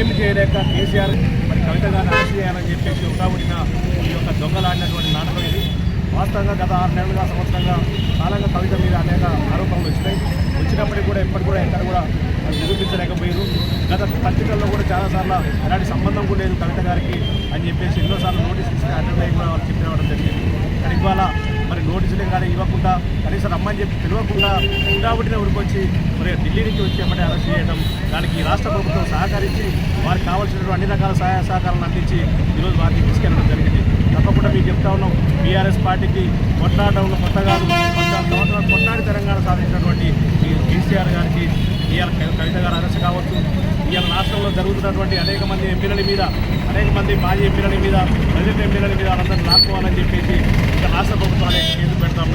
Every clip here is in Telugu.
ఏమి చేయలేక కేసీఆర్ మరి కవిత గారిని అరెస్ట్ చేయాలని చెప్పేసి ఉండబడిన ఈ యొక్క దొంగలాడినటువంటి నాటకం ఇది. వాస్తవంగా గత ఆరు నెలలుగా సంవత్సరంగా కాలంగా కవిత మీద అనేక ఆరోపణలు వచ్చినాయి. వచ్చినప్పటికీ కూడా ఎప్పటి కూడా ఎక్కడ కూడా నిరూపించలేకపోయారు. గత పత్రికల్లో కూడా చాలాసార్లు ఎలాంటి సంబంధం కూడా లేదు కవిత గారికి అని చెప్పేసి ఎన్నోసార్లు నోటీస్ ఇస్తే అటెండ్ అయ్యి కూడా వాళ్ళు చెప్పిన జరిగింది. కానీ ఇవాళ ఆఫీసర్ రమ్మని చెప్పి తెలియకుండా ఉండబట్టిన ఊరికి వచ్చి మరి ఢిల్లీ నుంచి వచ్చి ఎమ్మటే అరెస్ట్ చేయడం దానికి రాష్ట్ర ప్రభుత్వం సహకరించి వారికి కావాల్సినటువంటి అన్ని రకాల సహాయ సహకారాలను అందించి ఈరోజు వారికి తీసుకెళ్ళడం జరిగింది. తప్పకుండా మీకు చెప్తా ఉన్నాం బీఆర్ఎస్ పార్టీకి కొట్లాడడంలో కొత్త కాదు. పద్నాలుగు సంవత్సరాలు కొట్లాడి తెలంగాణ సాధించినటువంటి ఈ కేసీఆర్ గారికి ఇవాళ కవిత గారు అరెస్ట్ కావచ్చు. ఇవాళ రాష్ట్రంలో జరుగుతున్నటువంటి అనేక మంది ఎంపీల మీద అనేక మంది మాజీ ఎంపీల మీద ప్రజెంట్ ఎంపీల మీద వాళ్ళందరినీ లాక్కోవాలని చెప్పేసి ఇక రాష్ట్ర ప్రభుత్వం అనేక కేసులు పెడతాం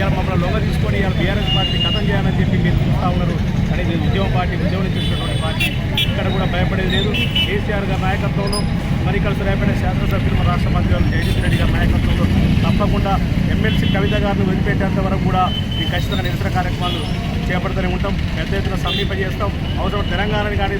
మళ్ళీ ఇవాళ మమ్మల్ని లొంగ తీసుకొని ఇవాళ బీఆర్ఎస్ పార్టీ కథం చేయాలని చెప్పి మీరు చూస్తూ ఉన్నారు. కానీ ఇది ఉద్యమ పార్టీ ఉద్యమం చేసినటువంటి పార్టీ. ఇక్కడ కూడా భయపడేది లేదు. కేసీఆర్ గారి నాయకత్వంలో మరి ఇక్కడ రేపటి శాసనసభ్యులు మన రాష్ట్ర మంత్రి గారు జగదీష్ రెడ్డి గారి నాయకత్వంలో తప్పకుండా ఎమ్మెల్సీ కవిత గారిని వదిలిపెట్టేంత వరకు కూడా ఈ ఖచ్చితంగా నిరసన కార్యక్రమాలు చేపడుతూనే ఉంటాం. పెద్ద ఎత్తున సమీపజేస్తాం అవసరం తెలంగాణని కానీ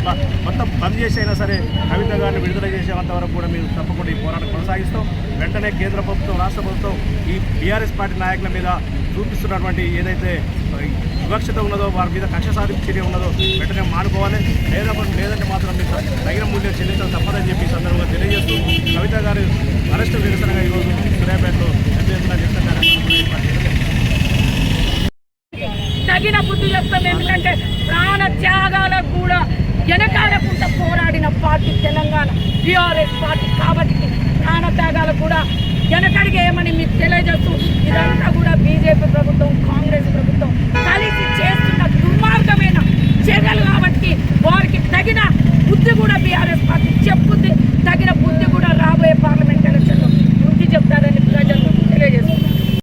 మొత్తం బంద్ చేసైనా సరే కవిత గారిని విడుదల చేసేంత వరకు కూడా మేము తప్పకుండా ఈ పోరాటం కొనసాగిస్తాం. వెంటనే కేంద్ర ప్రభుత్వం రాష్ట్ర ప్రభుత్వం ఈ బీఆర్ఎస్ పార్టీ నాయకుల మీద చూపిస్తున్నటువంటి ఏదైతే వివక్షత ఉన్నదో వారి మీద కక్ష సాధింపు చర్య ఉన్నదో వెంటనే మానుకోవాలి. లేదా లేదంటే మాత్రం మీకు తగిన మూల్యం చెల్లించాలి తప్పదని చెప్పి సందర్భంగా తెలియజేస్తూ కవిత గారు అరెస్టు నిరసనగా ఈరోజు సూర్యాపేటలో తగిన బుద్ధి చెప్తాం ఎందుకంటే ప్రాణ త్యాగాలకు కూడా వెనకాలకుండా పోరాడిన పార్టీ తెలంగాణ బీఆర్ఎస్ పార్టీ కాబట్టి ప్రాణ త్యాగాలు కూడా కూడా బీజేపీ